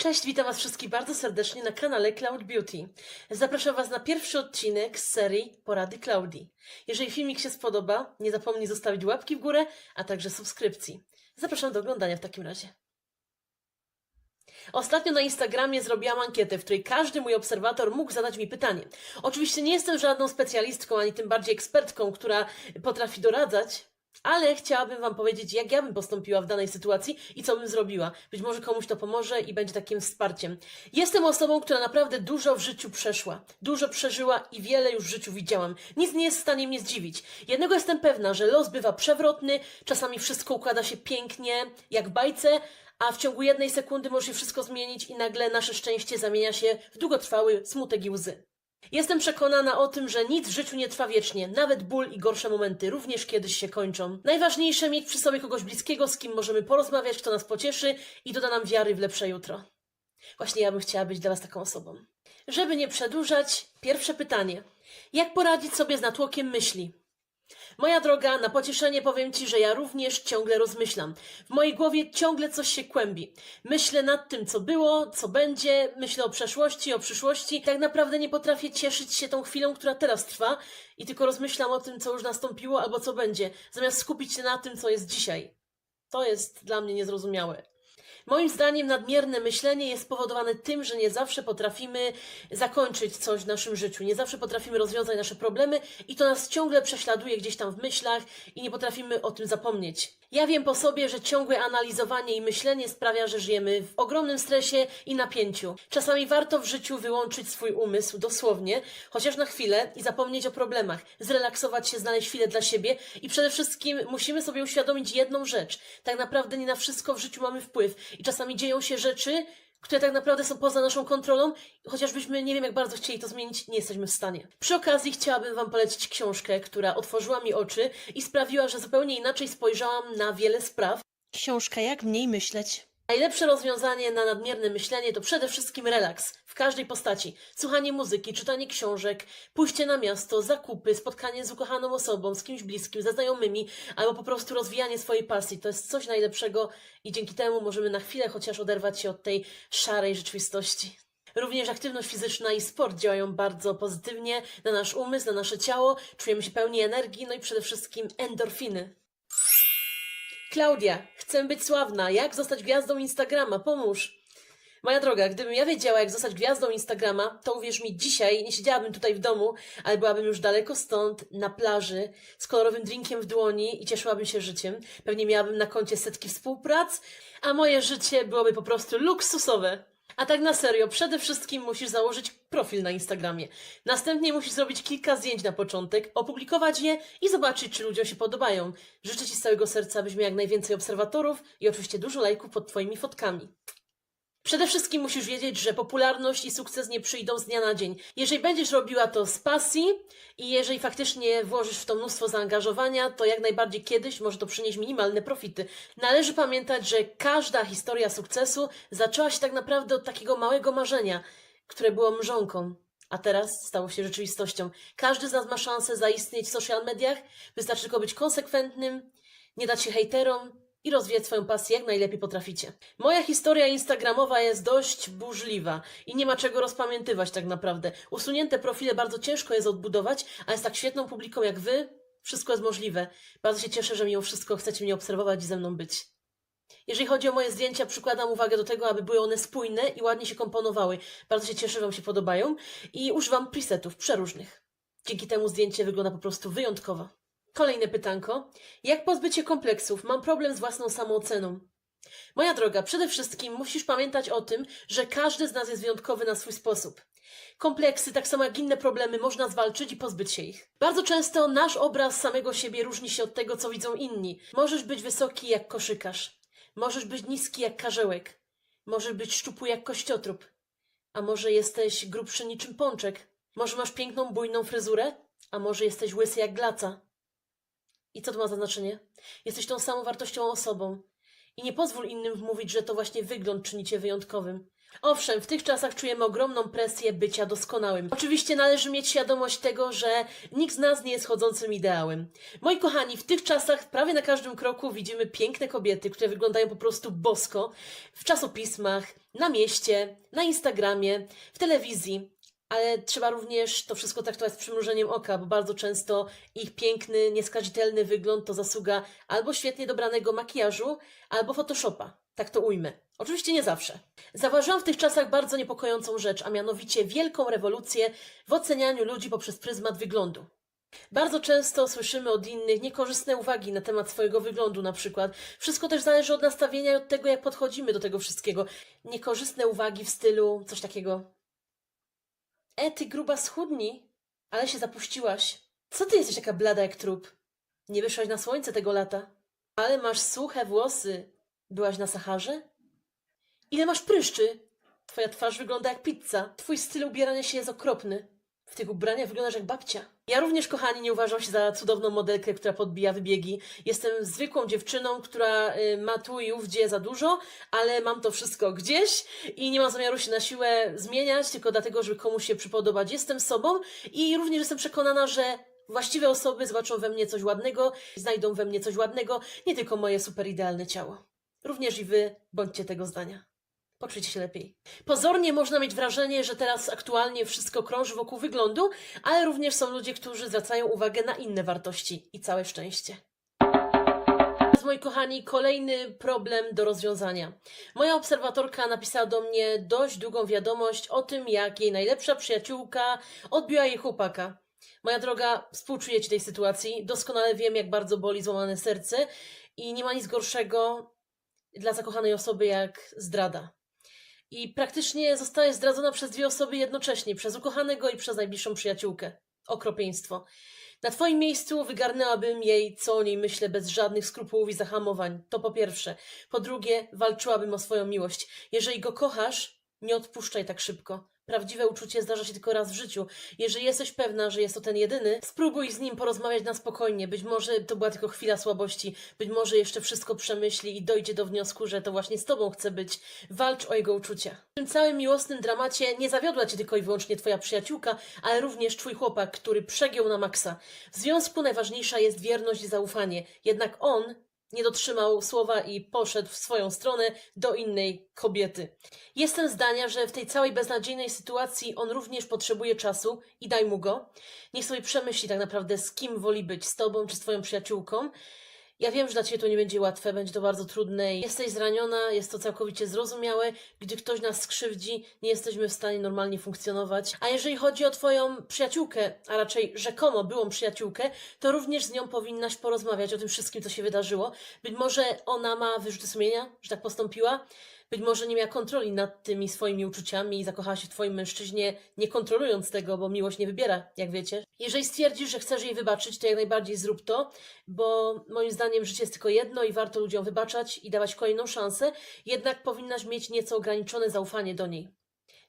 Cześć, witam Was wszystkich bardzo serdecznie na kanale Cloud Beauty. Zapraszam Was na pierwszy odcinek z serii Porady Claudii. Jeżeli filmik się spodoba, nie zapomnij zostawić łapki w górę, a także subskrypcji. Zapraszam do oglądania w takim razie. Ostatnio na Instagramie zrobiłam ankietę, w której każdy mój obserwator mógł zadać mi pytanie. Oczywiście nie jestem żadną specjalistką, ani tym bardziej ekspertką, która potrafi doradzać, ale chciałabym Wam powiedzieć, jak ja bym postąpiła w danej sytuacji i co bym zrobiła. Być może komuś to pomoże i będzie takim wsparciem. Jestem osobą, która naprawdę dużo w życiu przeszła, dużo przeżyła i wiele już w życiu widziałam. Nic nie jest w stanie mnie zdziwić. Jednego jestem pewna, że los bywa przewrotny, czasami wszystko układa się pięknie, jak w bajce, a w ciągu jednej sekundy może się wszystko zmienić i nagle nasze szczęście zamienia się w długotrwały smutek i łzy. Jestem przekonana o tym, że nic w życiu nie trwa wiecznie, nawet ból i gorsze momenty również kiedyś się kończą. Najważniejsze mieć przy sobie kogoś bliskiego, z kim możemy porozmawiać, kto nas pocieszy i doda nam wiary w lepsze jutro. Właśnie ja bym chciała być dla Was taką osobą. Żeby nie przedłużać, pierwsze pytanie. Jak poradzić sobie z natłokiem myśli? Moja droga, na pocieszenie powiem Ci, że ja również ciągle rozmyślam. W mojej głowie ciągle coś się kłębi. Myślę nad tym, co było, co będzie, myślę o przeszłości, o przyszłości. Tak naprawdę nie potrafię cieszyć się tą chwilą, która teraz trwa i tylko rozmyślam o tym, co już nastąpiło albo co będzie, zamiast skupić się na tym, co jest dzisiaj. To jest dla mnie niezrozumiałe. Moim zdaniem nadmierne myślenie jest spowodowane tym, że nie zawsze potrafimy zakończyć coś w naszym życiu, nie zawsze potrafimy rozwiązać nasze problemy i to nas ciągle prześladuje gdzieś tam w myślach i nie potrafimy o tym zapomnieć. Ja wiem po sobie, że ciągłe analizowanie i myślenie sprawia, że żyjemy w ogromnym stresie i napięciu. Czasami warto w życiu wyłączyć swój umysł dosłownie, chociaż na chwilę i zapomnieć o problemach, zrelaksować się, znaleźć chwilę dla siebie i przede wszystkim musimy sobie uświadomić jedną rzecz. Tak naprawdę nie na wszystko w życiu mamy wpływ i czasami dzieją się rzeczy, które tak naprawdę są poza naszą kontrolą, chociażbyśmy nie wiem jak bardzo chcieli to zmienić, nie jesteśmy w stanie. Przy okazji chciałabym Wam polecić książkę, która otworzyła mi oczy i sprawiła, że zupełnie inaczej spojrzałam na wiele spraw. Książka Jak mniej myśleć. Najlepsze rozwiązanie na nadmierne myślenie to przede wszystkim relaks w każdej postaci. Słuchanie muzyki, czytanie książek, pójście na miasto, zakupy, spotkanie z ukochaną osobą, z kimś bliskim, ze znajomymi, albo po prostu rozwijanie swojej pasji. To jest coś najlepszego i dzięki temu możemy na chwilę chociaż oderwać się od tej szarej rzeczywistości. Również aktywność fizyczna i sport działają bardzo pozytywnie na nasz umysł, na nasze ciało, czujemy się pełni energii, no i przede wszystkim endorfiny. Klaudia, chcę być sławna. Jak zostać gwiazdą Instagrama? Pomóż. Moja droga, gdybym ja wiedziała, jak zostać gwiazdą Instagrama, to uwierz mi, dzisiaj nie siedziałabym tutaj w domu, ale byłabym już daleko stąd, na plaży, z kolorowym drinkiem w dłoni i cieszyłabym się życiem. Pewnie miałabym na koncie setki współprac, a moje życie byłoby po prostu luksusowe. A tak na serio, przede wszystkim musisz założyć profil na Instagramie. Następnie musisz zrobić kilka zdjęć na początek, opublikować je i zobaczyć, czy ludziom się podobają. Życzę Ci z całego serca, abyś miał jak najwięcej obserwatorów i oczywiście dużo lajków pod Twoimi fotkami. Przede wszystkim musisz wiedzieć, że popularność i sukces nie przyjdą z dnia na dzień. Jeżeli będziesz robiła to z pasji i jeżeli faktycznie włożysz w to mnóstwo zaangażowania, to jak najbardziej kiedyś może to przynieść minimalne profity. Należy pamiętać, że każda historia sukcesu zaczęła się tak naprawdę od takiego małego marzenia, które było mrzonką. A teraz stało się rzeczywistością. Każdy z nas ma szansę zaistnieć w social mediach, wystarczy tylko być konsekwentnym, nie dać się hejterom i rozwijać swoją pasję jak najlepiej potraficie. Moja historia instagramowa jest dość burzliwa i nie ma czego rozpamiętywać tak naprawdę. Usunięte profile bardzo ciężko jest odbudować, a jest tak świetną publiką jak wy, wszystko jest możliwe. Bardzo się cieszę, że mimo wszystko chcecie mnie obserwować i ze mną być. Jeżeli chodzi o moje zdjęcia, przykładam uwagę do tego, aby były one spójne i ładnie się komponowały. Bardzo się cieszę, że Wam się podobają i używam presetów przeróżnych. Dzięki temu zdjęcie wygląda po prostu wyjątkowo. Kolejne pytanko. Jak pozbyć się kompleksów? Mam problem z własną samooceną. Moja droga, przede wszystkim musisz pamiętać o tym, że każdy z nas jest wyjątkowy na swój sposób. Kompleksy, tak samo jak inne problemy, można zwalczyć i pozbyć się ich. Bardzo często nasz obraz samego siebie różni się od tego, co widzą inni. Możesz być wysoki jak koszykarz. Możesz być niski jak karzełek. Możesz być szczupły jak kościotrup. A może jesteś grubszy niczym pączek. Może masz piękną, bujną fryzurę? A może jesteś łysy jak glaca? I co to ma za znaczenie? Jesteś tą samą wartościową osobą. I nie pozwól innym wmówić, że to właśnie wygląd czyni cię wyjątkowym. Owszem, w tych czasach czujemy ogromną presję bycia doskonałym. Oczywiście należy mieć świadomość tego, że nikt z nas nie jest chodzącym ideałem. Moi kochani, w tych czasach prawie na każdym kroku widzimy piękne kobiety, które wyglądają po prostu bosko w czasopismach, na mieście, na Instagramie, w telewizji. Ale trzeba również to wszystko traktować z przymrużeniem oka, bo bardzo często ich piękny, nieskazitelny wygląd to zasługa albo świetnie dobranego makijażu, albo Photoshopa. Tak to ujmę. Oczywiście nie zawsze. Zauważyłam w tych czasach bardzo niepokojącą rzecz, a mianowicie wielką rewolucję w ocenianiu ludzi poprzez pryzmat wyglądu. Bardzo często słyszymy od innych niekorzystne uwagi na temat swojego wyglądu, na przykład. Wszystko też zależy od nastawienia i od tego, jak podchodzimy do tego wszystkiego. Niekorzystne uwagi w stylu coś takiego. E, ty gruba schudni, ale się zapuściłaś. Co ty jesteś taka blada jak trup? Nie wyszłaś na słońce tego lata. Ale masz suche włosy. Byłaś na Saharze? Ile masz pryszczy? Twoja twarz wygląda jak pizza. Twój styl ubierania się jest okropny. W tych ubraniach wyglądasz jak babcia. Ja również, kochani, nie uważam się za cudowną modelkę, która podbija wybiegi. Jestem zwykłą dziewczyną, która y, ma tu i ówdzie za dużo, ale mam to wszystko gdzieś i nie mam zamiaru się na siłę zmieniać, tylko dlatego, żeby komuś się przypodobać. Jestem sobą i również jestem przekonana, że właściwe osoby zobaczą we mnie coś ładnego, znajdą we mnie coś ładnego, nie tylko moje super idealne ciało. Również i wy bądźcie tego zdania. Poczujcie się lepiej. Pozornie można mieć wrażenie, że teraz aktualnie wszystko krąży wokół wyglądu, ale również są ludzie, którzy zwracają uwagę na inne wartości i całe szczęście. Moi kochani, kolejny problem do rozwiązania. Moja obserwatorka napisała do mnie dość długą wiadomość o tym, jak jej najlepsza przyjaciółka odbiła jej chłopaka. Moja droga, współczuję Ci tej sytuacji. Doskonale wiem, jak bardzo boli złamane serce i nie ma nic gorszego dla zakochanej osoby jak zdrada. I praktycznie zostaje zdradzona przez dwie osoby jednocześnie, przez ukochanego i przez najbliższą przyjaciółkę. Okropieństwo. Na Twoim miejscu wygarnęłabym jej, co o niej myślę, bez żadnych skrupułów i zahamowań. To po pierwsze. Po drugie, walczyłabym o swoją miłość. Jeżeli go kochasz, nie odpuszczaj tak szybko. Prawdziwe uczucie zdarza się tylko raz w życiu. Jeżeli jesteś pewna, że jest to ten jedyny, spróbuj z nim porozmawiać na spokojnie. Być może to była tylko chwila słabości, być może jeszcze wszystko przemyśli i dojdzie do wniosku, że to właśnie z tobą chce być. Walcz o jego uczucia. W tym całym miłosnym dramacie nie zawiodła cię tylko i wyłącznie twoja przyjaciółka, ale również twój chłopak, który przegiął na maksa. W związku najważniejsza jest wierność i zaufanie. Jednak on nie dotrzymał słowa i poszedł w swoją stronę do innej kobiety. Jestem zdania, że w tej całej beznadziejnej sytuacji on również potrzebuje czasu i daj mu go. Niech sobie przemyśli tak naprawdę, z kim woli być, z tobą czy z twoją przyjaciółką. Ja wiem, że dla ciebie to nie będzie łatwe, będzie to bardzo trudne. Jesteś zraniona, jest to całkowicie zrozumiałe. Gdy ktoś nas skrzywdzi, nie jesteśmy w stanie normalnie funkcjonować. A jeżeli chodzi o twoją przyjaciółkę, a raczej rzekomo byłą przyjaciółkę, to również z nią powinnaś porozmawiać o tym wszystkim, co się wydarzyło. Być może ona ma wyrzuty sumienia, że tak postąpiła. Być może nie miała kontroli nad tymi swoimi uczuciami i zakochała się w twoim mężczyźnie, nie kontrolując tego, bo miłość nie wybiera, jak wiecie. Jeżeli stwierdzisz, że chcesz jej wybaczyć, to jak najbardziej zrób to, bo moim zdaniem życie jest tylko jedno i warto ludziom wybaczać i dawać kolejną szansę, jednak powinnaś mieć nieco ograniczone zaufanie do niej.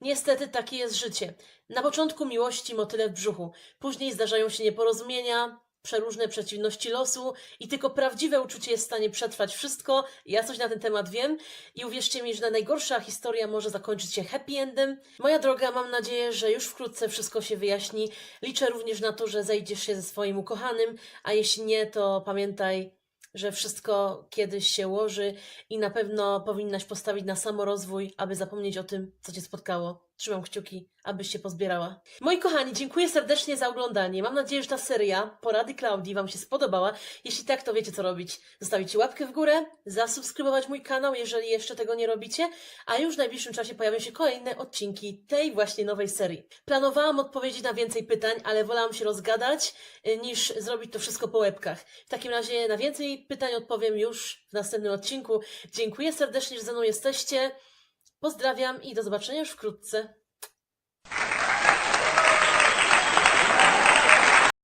Niestety takie jest życie. Na początku miłości motyle w brzuchu, później zdarzają się nieporozumienia, przeróżne przeciwności losu i tylko prawdziwe uczucie jest w stanie przetrwać wszystko. Ja coś na ten temat wiem i uwierzcie mi, że najgorsza historia może zakończyć się happy endem. Moja droga, mam nadzieję, że już wkrótce wszystko się wyjaśni. Liczę również na to, że zejdziesz się ze swoim ukochanym, a jeśli nie, to pamiętaj, że wszystko kiedyś się ułoży i na pewno powinnaś postawić na samorozwój, aby zapomnieć o tym, co cię spotkało. Trzymam kciuki, abyś się pozbierała. Moi kochani, dziękuję serdecznie za oglądanie. Mam nadzieję, że ta seria Porady Klaudii Wam się spodobała. Jeśli tak, to wiecie co robić. Zostawić łapkę w górę, zasubskrybować mój kanał, jeżeli jeszcze tego nie robicie, a już w najbliższym czasie pojawią się kolejne odcinki tej właśnie nowej serii. Planowałam odpowiedzieć na więcej pytań, ale wolałam się rozgadać, y, niż zrobić to wszystko po łebkach. W takim razie na więcej pytań odpowiem już w następnym odcinku. Dziękuję serdecznie, że ze mną jesteście. Pozdrawiam i do zobaczenia już wkrótce.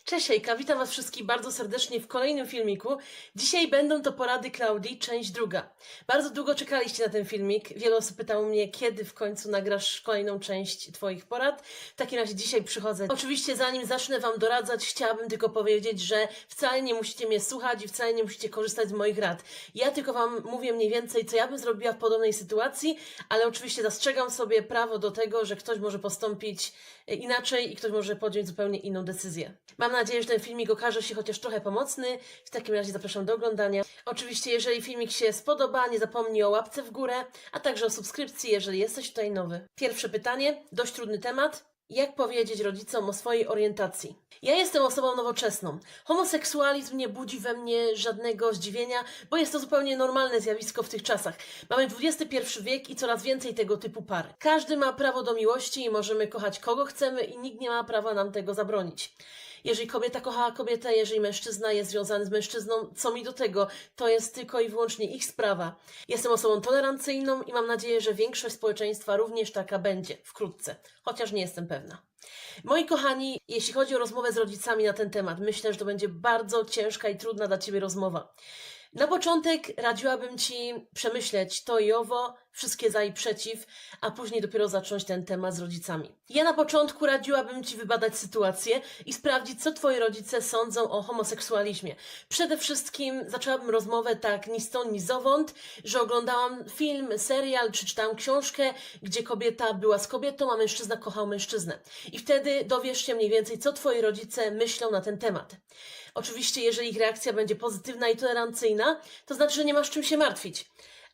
Cześć witam Was wszystkich bardzo serdecznie w kolejnym filmiku. Dzisiaj będą to porady Klaudii, część druga. Bardzo długo czekaliście na ten filmik. Wiele osób pytało mnie, kiedy w końcu nagrasz kolejną część Twoich porad. W takim razie dzisiaj przychodzę. Oczywiście zanim zacznę Wam doradzać, chciałabym tylko powiedzieć, że wcale nie musicie mnie słuchać i wcale nie musicie korzystać z moich rad. Ja tylko Wam mówię mniej więcej, co ja bym zrobiła w podobnej sytuacji, ale oczywiście zastrzegam sobie prawo do tego, że ktoś może postąpić e, inaczej i ktoś może podjąć zupełnie inną decyzję. Mam nadzieję, że ten filmik okaże się chociaż trochę pomocny. W takim razie zapraszam do oglądania. Oczywiście, jeżeli filmik się spodoba, nie zapomnij o łapce w górę, a także o subskrypcji, jeżeli jesteś tutaj nowy. Pierwsze pytanie, dość trudny temat. Jak powiedzieć rodzicom o swojej orientacji? Ja jestem osobą nowoczesną. Homoseksualizm nie budzi we mnie żadnego zdziwienia, bo jest to zupełnie normalne zjawisko w tych czasach. Mamy XXI wiek i coraz więcej tego typu par. Każdy ma prawo do miłości i możemy kochać kogo chcemy i nikt nie ma prawa nam tego zabronić. Jeżeli kobieta kocha kobietę, jeżeli mężczyzna jest związany z mężczyzną, co mi do tego? To jest tylko i wyłącznie ich sprawa. Jestem osobą tolerancyjną i mam nadzieję, że większość społeczeństwa również taka będzie wkrótce, chociaż nie jestem pewna. Moi kochani, jeśli chodzi o rozmowę z rodzicami na ten temat, myślę, że to będzie bardzo ciężka i trudna dla Ciebie rozmowa. Na początek radziłabym Ci przemyśleć to i owo, wszystkie za i przeciw, a później dopiero zacząć ten temat z rodzicami. Ja na początku radziłabym Ci wybadać sytuację i sprawdzić, co Twoi rodzice sądzą o homoseksualizmie. Przede wszystkim zaczęłabym rozmowę tak ni stąd, ni zowąd, że oglądałam film, serial czy czytałam książkę, gdzie kobieta była z kobietą, a mężczyzna kochał mężczyznę. I wtedy dowiesz się mniej więcej, co Twoi rodzice myślą na ten temat. Oczywiście, jeżeli ich reakcja będzie pozytywna i tolerancyjna, to znaczy, że nie masz czym się martwić.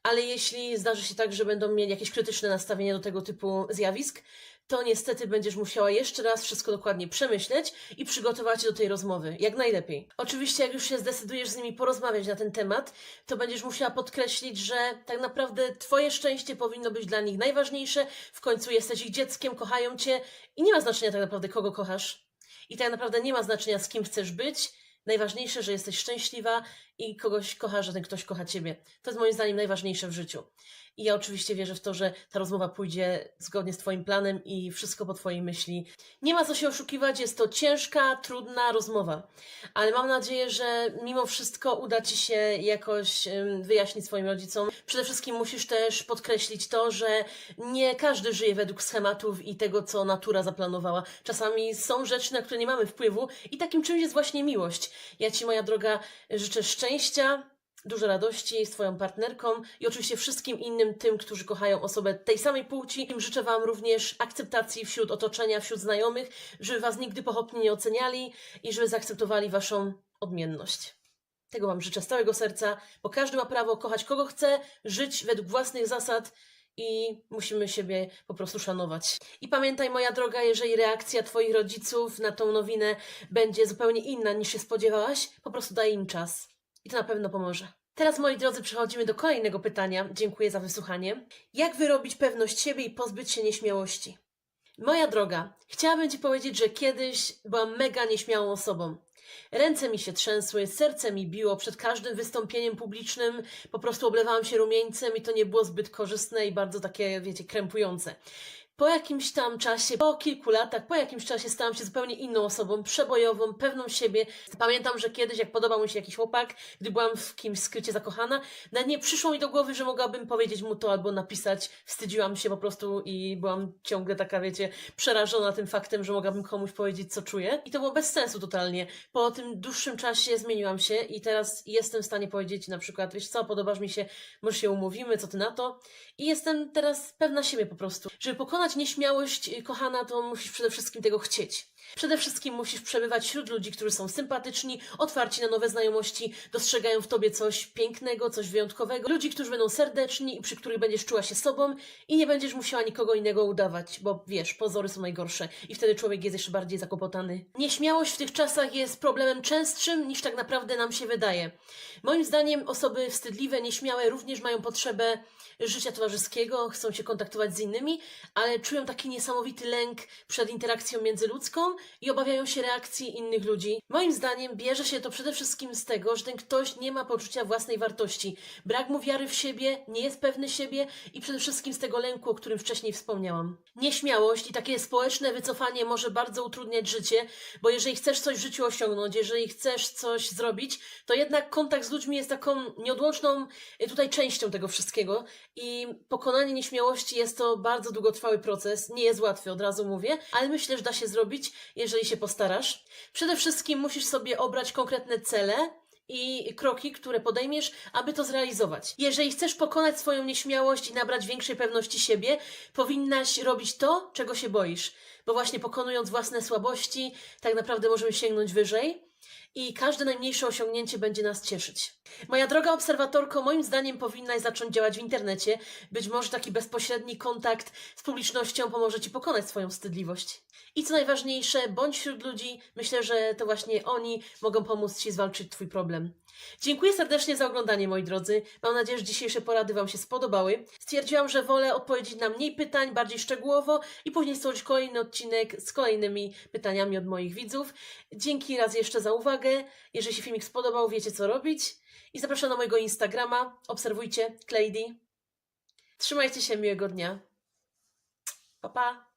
Ale jeśli zdarzy się tak, że będą mieli jakieś krytyczne nastawienie do tego typu zjawisk, to niestety będziesz musiała jeszcze raz wszystko dokładnie przemyśleć i przygotować się do tej rozmowy, jak najlepiej. Oczywiście, jak już się zdecydujesz z nimi porozmawiać na ten temat, to będziesz musiała podkreślić, że tak naprawdę Twoje szczęście powinno być dla nich najważniejsze. W końcu jesteś ich dzieckiem, kochają Cię i nie ma znaczenia tak naprawdę, kogo kochasz. I tak naprawdę nie ma znaczenia, z kim chcesz być. Najważniejsze, że jesteś szczęśliwa i kogoś kochasz, że ten ktoś kocha ciebie. To jest moim zdaniem najważniejsze w życiu. I ja oczywiście wierzę w to, że ta rozmowa pójdzie zgodnie z Twoim planem i wszystko po Twojej myśli. Nie ma co się oszukiwać, jest to ciężka, trudna rozmowa. Ale mam nadzieję, że mimo wszystko uda Ci się jakoś wyjaśnić swoim rodzicom. Przede wszystkim musisz też podkreślić to, że nie każdy żyje według schematów i tego, co natura zaplanowała. Czasami są rzeczy, na które nie mamy wpływu i takim czymś jest właśnie miłość. Ja Ci, moja droga, życzę szczęścia, dużo radości z Twoją partnerką i oczywiście wszystkim innym tym, którzy kochają osobę tej samej płci. Życzę Wam również akceptacji wśród otoczenia, wśród znajomych, żeby Was nigdy pochopnie nie oceniali i żeby zaakceptowali Waszą odmienność. Tego Wam życzę z całego serca, bo każdy ma prawo kochać kogo chce, żyć według własnych zasad i musimy siebie po prostu szanować. I pamiętaj, moja droga, jeżeli reakcja Twoich rodziców na tą nowinę będzie zupełnie inna niż się spodziewałaś, po prostu daj im czas. I to na pewno pomoże. Teraz, moi drodzy, przechodzimy do kolejnego pytania. Dziękuję za wysłuchanie. Jak wyrobić pewność siebie i pozbyć się nieśmiałości? Moja droga, chciałabym Ci powiedzieć, że kiedyś byłam mega nieśmiałą osobą. Ręce mi się trzęsły, serce mi biło przed każdym wystąpieniem publicznym, po prostu oblewałam się rumieńcem i to nie było zbyt korzystne i bardzo takie, wiecie, krępujące. Po jakimś tam czasie, po kilku latach, po jakimś czasie stałam się zupełnie inną osobą, przebojową, pewną siebie. Pamiętam, że kiedyś, jak podobał mi się jakiś chłopak, gdy byłam w kimś skrycie zakochana, nawet nie przyszło mi do głowy, że mogłabym powiedzieć mu to albo napisać. Wstydziłam się po prostu i byłam ciągle taka, wiecie, przerażona tym faktem, że mogłabym komuś powiedzieć, co czuję. I to było bez sensu totalnie. Po tym dłuższym czasie zmieniłam się i teraz jestem w stanie powiedzieć na przykład, wiesz co, podobasz mi się, może się umówimy, co ty na to? I jestem teraz pewna siebie po prostu. Żeby pokonać nieśmiałość, y, kochana, to musisz przede wszystkim tego chcieć. Przede wszystkim musisz przebywać wśród ludzi, którzy są sympatyczni, otwarci na nowe znajomości, dostrzegają w tobie coś pięknego, coś wyjątkowego. Ludzi, którzy będą serdeczni i przy których będziesz czuła się sobą i nie będziesz musiała nikogo innego udawać, bo wiesz, pozory są najgorsze i wtedy człowiek jest jeszcze bardziej zakłopotany. Nieśmiałość w tych czasach jest problemem częstszym niż tak naprawdę nam się wydaje. Moim zdaniem osoby wstydliwe, nieśmiałe również mają potrzebę życia towarzyskiego, chcą się kontaktować z innymi, ale czują taki niesamowity lęk przed interakcją międzyludzką i obawiają się reakcji innych ludzi. Moim zdaniem bierze się to przede wszystkim z tego, że ten ktoś nie ma poczucia własnej wartości. Brak mu wiary w siebie, nie jest pewny siebie i przede wszystkim z tego lęku, o którym wcześniej wspomniałam. Nieśmiałość i takie społeczne wycofanie może bardzo utrudniać życie, bo jeżeli chcesz coś w życiu osiągnąć, jeżeli chcesz coś zrobić, to jednak kontakt z ludźmi jest taką nieodłączną y, tutaj częścią tego wszystkiego i pokonanie nieśmiałości jest to bardzo długotrwały proces, nie jest łatwy, od razu mówię, ale myślę, że da się zrobić, jeżeli się postarasz. Przede wszystkim musisz sobie obrać konkretne cele, i kroki, które podejmiesz, aby to zrealizować. Jeżeli chcesz pokonać swoją nieśmiałość i nabrać większej pewności siebie, powinnaś robić to, czego się boisz. Bo właśnie pokonując własne słabości, tak naprawdę możemy sięgnąć wyżej i każde najmniejsze osiągnięcie będzie nas cieszyć. Moja droga obserwatorko, moim zdaniem powinnaś zacząć działać w internecie. Być może taki bezpośredni kontakt z publicznością pomoże Ci pokonać swoją wstydliwość. I co najważniejsze, bądź wśród ludzi. Myślę, że to właśnie oni mogą pomóc Ci zwalczyć Twój problem. Dziękuję serdecznie za oglądanie, moi drodzy. Mam nadzieję, że dzisiejsze porady Wam się spodobały. Stwierdziłam, że wolę odpowiedzieć na mniej pytań, bardziej szczegółowo i później stworzyć kolejny odcinek z kolejnymi pytaniami od moich widzów. Dzięki raz jeszcze za uwagę. Jeżeli się filmik spodobał, wiecie co robić. I zapraszam na mojego Instagrama. Obserwujcie, Klejdi. Trzymajcie się, miłego dnia. Pa, pa.